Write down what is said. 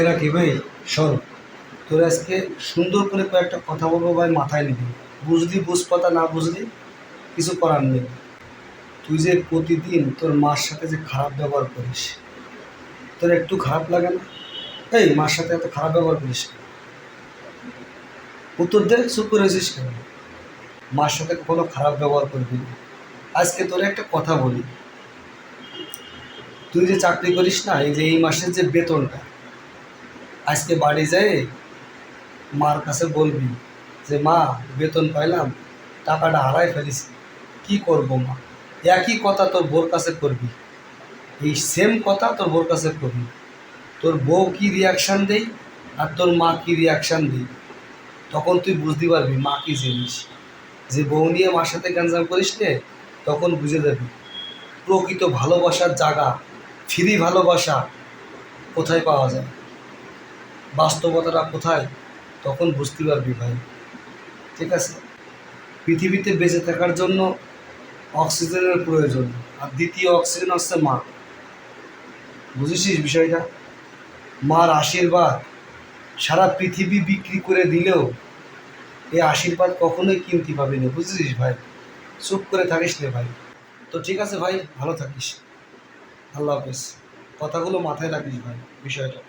এরা কি ভাই? শোন, তোর আজকে সুন্দর করে কয়েকটা কথা বলব ভাই মাথায় নিবি। বুঝলি বুঝ কথা না বুঝলি, কিছু করার নেই। তুই যে প্রতিদিন তোর মার সাথে যে খারাপ ব্যবহার করিস, তোর একটু খারাপ লাগে না? এই, মার সাথে এত খারাপ ব্যবহার করিস? উত্তর দে, চুপ করে আছিস কেন? মার সাথে কখনো খারাপ ব্যবহার করবি না। আজকে তোর একটা কথা বলি। তুই যে চাকরি করিস না, এই যে এই মাসের যে বেতনটা আজকে বাড়ি যায় মার কাছে বলবি যে, মা, বেতন পাইলাম, টাকাটা হারাই ফেলিস কি করব মা? একই কথা তোর বোর কাছে করবি। এই সেম কথা তোর বোর কাছে করবি। তোর বউ কি রিয়াকশান দেই আর তোর মা কি রিয়াকশান দেই তখন তুই বুঝতে পারবি মা কি জিনিস। যে বউ নিয়ে মার সাথে গ্যাঞ্জাম করিস নে, তখন বুঝে যাবি। প্রকৃত ভালোবাসার জায়গা, ফ্রি ভালোবাসা কোথায় পাওয়া যায়? বাস্তবতাটা কোথায়, তখন বুঝতে পারবি ভাই। ঠিক আছে? পৃথিবীতে বেঁচে থাকার জন্য অক্সিজেনের প্রয়োজন, আর দ্বিতীয় অক্সিজেন হচ্ছে মা বুঝেছিস বিষয়টা? মার আশীর্বাদ সারা পৃথিবী বিক্রি করে দিলেও এই আশীর্বাদ কখনোই কিনতে পাবি না। বুঝেছিস ভাই? চুপ করে থাকিস রে ভাই। তো ঠিক আছে ভাই, ভালো থাকিস। আল্লাহ হাফেজ। কথাগুলো মাথায় রাখিস ভাই, বিষয়টা।